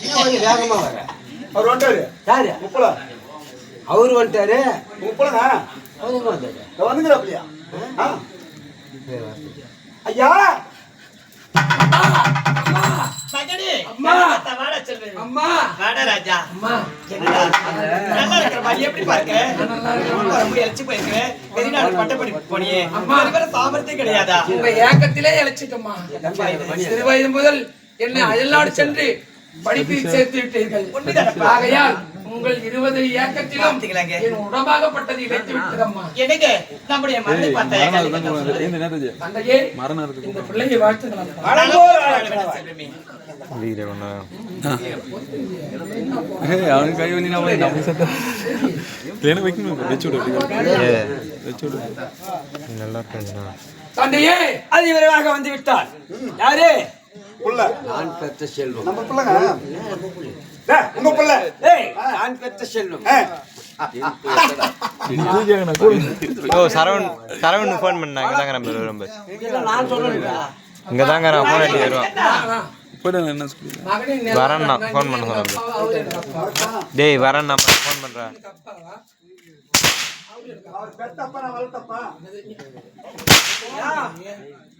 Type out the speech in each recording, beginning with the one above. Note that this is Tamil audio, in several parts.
கொஞ்சம் வேகமா வர? அவர் வந்துட்டாரு. யாரு? முப்பல அவரு வந்துட்டாரு? முப்பலங்க அவங்க வந்தாரு வந்துங்கிறாப்லையா ஐயா! அம்மா. அம்மா! வாடா ராஜா. அம்மா! நல்லா இருக்கிற எப்படி பார்க்க? ரொம்ப இழைச்சு போயிருக்க. வெளிநாடு பட்டப்படிப்பு போனியே. அம்மா. இது வரை சாமர்த்தியம் கிடையாதா? உங்க ஏக்கத்திலே இழைச்சிட்டோமா சிறு வயது முதல் என்னை அயல்நாடு சென்று படிப்பில் சேர்த்து விட்டீர்கள் உங்கள் இருபது ஏக்கத்திலும் என் உடம்பாகப்பட்டதை விட்டதம்மா எனக்கு இந்த பிள்ளையை வாழ்த்துக்கலாம் வச்சு விடு வச்சு நல்லா தந்தையே அதி விரைவாக வந்து விட்டார். யாரு? புள்ள. நான் பெற்ற செல்வம். நம்ம பிள்ளைங்க. டேய், உங்க பிள்ளை. ஏய் நான் பெற்ற செல்வம். ஆ, ஓ சரவண் சரவண் ஃபோன் பண்ணா இங்க தாங்க நம்ம ரொம்ப இதெல்லாம் நான் சொல்லணும்டா இங்க தாங்க நான் ஃபோன் அடி வருவான் என்ன வரேன்னா ஃபோன் பண்ண டேய் நம்ம ஃபோன் பண்றேன். அவர் பெத்தப்பா நான் வளர்த்தப்பா.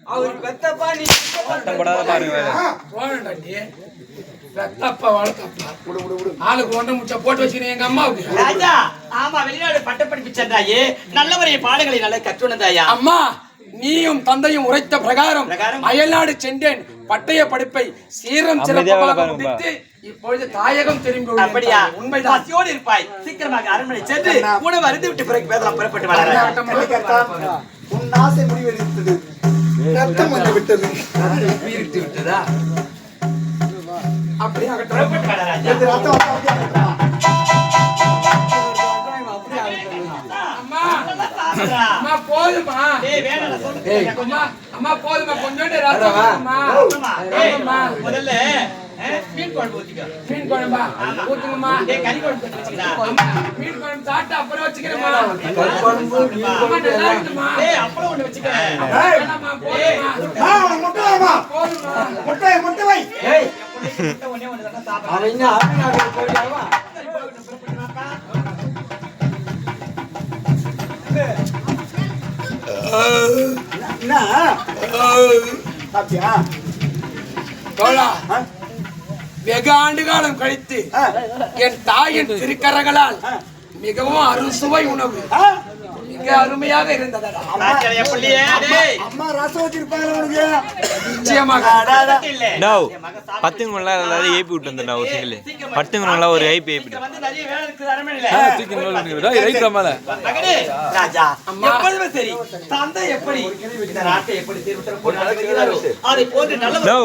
அவர் பெத்தப்பா நீ படாத பாருங்க. போனடாண்டி ரத்தப்பா வளர்த்தப்பா. ஆளுக்கு ஒன்றை முச்சா போட்டு வச்சுக்கிறேன் எங்க அம்மாவுக்கு ராஜா ஆமா வெளிநாடு பட்டப்படிப்பு சென்றாயே நல்ல முறைய பாடங்களை நல்லா கற்றுணர்ந்தாயா அம்மா நீயும் தந்தையும் உரைத்த பிரகாரம் பிரகாரம்? அயல்நாடு சென்றேன். பட்டய படிப்பை சீரம் சிறப்பாக. முடித்து இப்பொழுது தாயகம் திரும்பி. அப்படியா? உண்மைதான். பசியோடு இருப்பாய். சீக்கிரமாக அரண்மனை சென்று உணவு அருந்து விட்டு பிறகு பேசலாம் புறப்பட்டு வர உன் ஆசை முடிவெடுத்தது. ரத்தம் வந்து விட்டது. வீட்டு விட்டதா? அப்படியே. புறப்பட்டு வர ராஜா. இது ரத்தம் வந்து அப்படியே ஆகட்டும். அம்மா. சாப்பிடுறா. அம்மா போதுமா அம்மா அம்மா போதுமா கொஞ்சோண்டு ரசம் ஆமாம்மா. முதல்ல மீன் குழம்பு ஊத்திக்கோ. மீன் குழம்பா? ஊத்துங்கம்மா. டேய் கறி குழம்பு. அம்மா, மீன் குழம்பு சாப்பிட்டு அப்புறம் வச்சுக்கிறேம்மா. குழம்பு மீன் அம்மா நல்லா இருக்குமா? டேய் அப்புறம் ஒண்ணு வச்சுக்கிறேன் ஏய், வேணாம்மா, போதுமா ஆ, உனக்கு முட்டை வேணுமா? போதுமா முட்டை முட்டை வை. ஏய். முட்டை ஒண்ணே ஒண்ணு தானே சாப்பிடுறேன் அவன் என்ன அருணாச்சல போயிட்டாவா என்ன? சாப்பிட்டியா தோழா? வெகு ஆண்டு காலம் கழித்து? என் தாயின் திருக்கரங்களால் மிகவும் அறுசுவை உணவு? மிக அருமையாக டேய். அம்மா ரசம் வச்சிருப்பாங்களா உனக்கு? நிச்சயமாக. எல்லாரும் ஏப்பி விட்டு வந்தேன் ஒரு சிங்கிள் பத்துங்களாம் ஒரு ஐபி ஏப்பி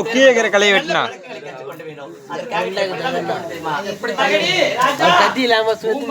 கீழே இருக்கிற கலையை வெட்டினா. கத்தி இல்லாம சுத்தி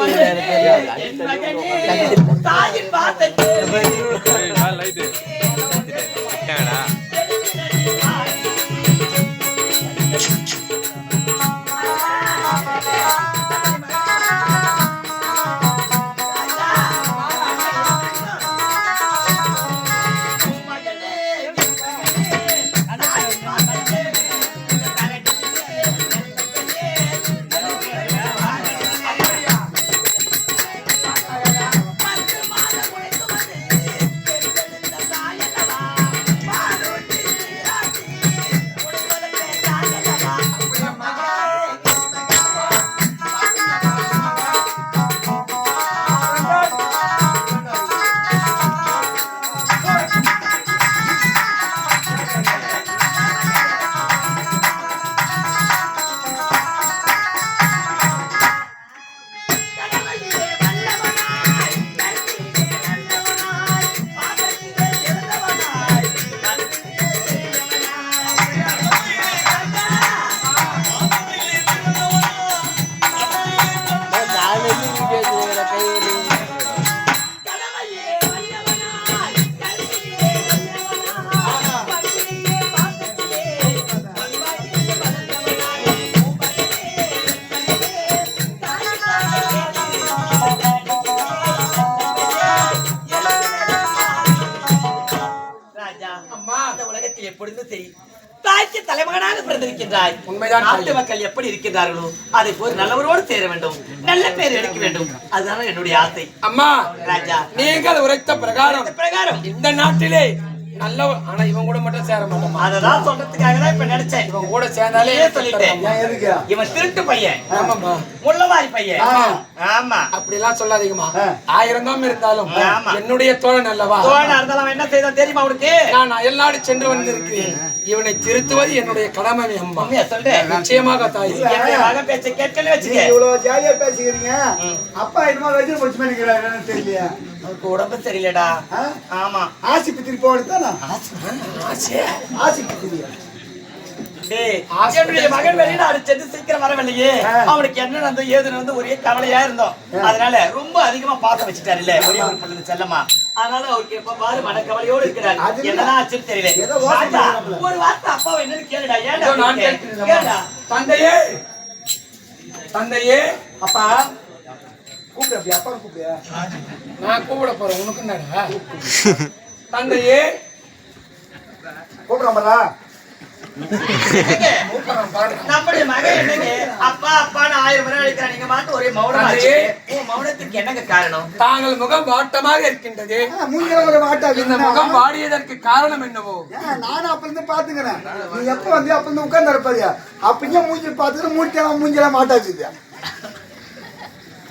உலகத்தில் எப்பொழுதும் சரி. தாய்க்கு தலைமகனாக பிறந்திருக்கின்றாய். உண்மைதான் நாட்டு மக்கள் எப்படி இருக்கின்றார்களோ அதை போல் நல்லவரோடு சேர வேண்டும். நல்ல பேர் எடுக்க வேண்டும். அதுதான் என்னுடைய ஆசை. அம்மா ராஜா. நீங்கள் உரைத்த பிரகாரம். பிரகாரம். இந்த நாட்டிலே நல்ல ஆனா இவன் கூட மட்டும் சேர மாட்டோமா அததான் சொல்றதுக்காக தான் இப்ப நினைச்சேன் இவன் கூட சேர்ந்தாலே சொல்லிட்டேன். இவன் திருட்டு பையன். ஆமாம்மா. முள்ளவாரி பையன். ஆமா. ஆமா. அப்படிலாம் சொல்லாதீங்கம்மா. ஆயிரம் தான் இருந்தாலும் ஆமா. என்னுடைய தோழன் அல்லவா? தோழனா இருந்தாலும் என்ன செய்தான் தெரியுமா அவனுக்கு நான் அயல்நாடு சென்று வந்திருக்கிறேன். இவனை திருத்துவது என்னுடைய கடமை அம்மா. சொல்றேன் நிச்சயமாக தாய். பேச்ச கேட்கல வச்சுக்க. இவ்வளவு ஜாலியா பேசிக்கிறீங்க. அப்பா என்னமோ வெஜில் முடிச்சு பண்ணிக்கிறாரு தெரியலையா. உடம்பு சரியில்லடா. ஆ? ஆமா. ஆஸ்பத்திரி போகணும் தானே என்னுடைய மகன் வெளிநாடு சென்று சீக்கிரம் வரவில்லையே அவனுக்கு என்ன நடந்தது ஏது நடந்து ஒரே கவலையா இருந்தோம். அதனால ரொம்ப அதிகமா பாசம் வச்சுட்டாரு இல்ல ஒரே ஒரு பிள்ளை செல்லமா. அதனால அவருக்கு எப்ப பாரு மனக்கவலையோடு இருக்கிறார். என்னதான் ஆச்சுன்னு தெரியல. ஒரு வார்த்தை அப்பாவை என்னன்னு கேளுடா ஏன்டா. தந்தையே! தந்தையே! அப்பா! கூப்பிடு அப்பா கூப்பிடு. நான் கூப்பிட போறேன் உனக்கு தந்தையே! நம்முடைய மகன் என்னங்க? அப்பா அப்பான்னு ஆயிரம் முறை அழைக்கிறான் நீங்க மாட்டு ஒரே மௌனம் மௌனத்துக்கு என்னங்க காரணம்? தாங்கள் முகம் வாட்டமாக இருக்கின்றது. மூஞ்சில ஒரு வாட்டா இந்த முகம் வாடியதற்கு காரணம் என்னவோ? நானும் அப்ப இருந்து பாத்துக்கிறேன் நீ எப்ப வந்து அப்ப இருந்து உட்கார்ந்து இருப்பாரு அப்பயே மூஞ்சி பாத்துட்டு மூஞ்சிலாம் மூஞ்சிலாம் மாட்டாக்குது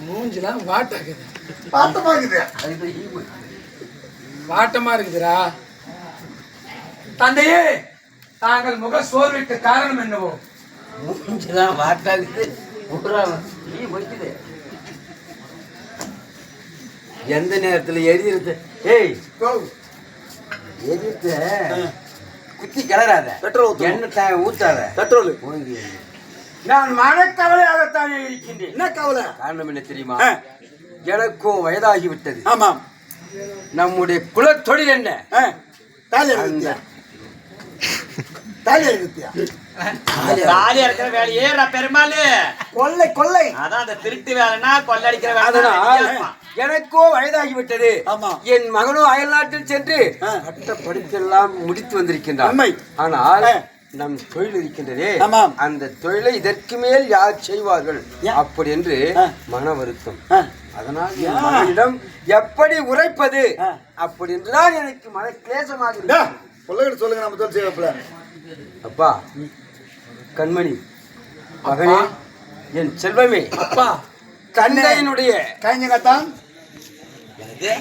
மூஞ்சிலாம் வாட்டாக்குது. பாத்தமாக்குது வாட்டமா இருக்குதுடா. தந்தையே தாங்கள் முக சோர்விற்கு காரணம் என்னவோ? மூஞ்சிதான் வைக்குது எந்த நேரத்துல எரியுறது? ஏய் எரியுறது குத்தி கிளறாத. பெட்ரோல். எண்ணெய் ஊத்தாத. பெட்ரோல். நான் மனக்கவலையாகத்தானே இருக்கின்றேன். என்ன கவலை? காரணம் என்ன தெரியுமா. எனக்கும் வயதாகி விட்டது ஆமாம். நம்முடைய குலத்தொழில் என்ன? ஆ, தாலி எடுத்தியா தாலி இருக்கிற வேலையே நான் பெருமாளு கொள்ளை கொள்ளை அதான் அந்த திருட்டு வேலைன்னா கொள்ளடிக்கிற வேலை எனக்கோ வயதாகி விட்டது. என் மகனும் அயல்நாட்டில் சென்று. பட்ட படிப்பெல்லாம் முடித்து வந்திருக்கின்றான். ஆனால். நம் தொழில் இருக்கின்றதே. அந்த தொழிலை இதற்கு மேல் யார் செய்வார்கள். அப்படி என்று. மன வருத்தம் அதனால் என் மகனிடம் எப்படி உரைப்பது. அப்படி என்றுதான் எனக்கு மன கிளேசமாக சொல்லுங்க நம்ம தொழில் செய்யப்பல அப்பா கண்மணி மகனே என் செல்வமே அப்பா தந்தையினுடைய காய்ஞ்சங்காத்தான் என்னது?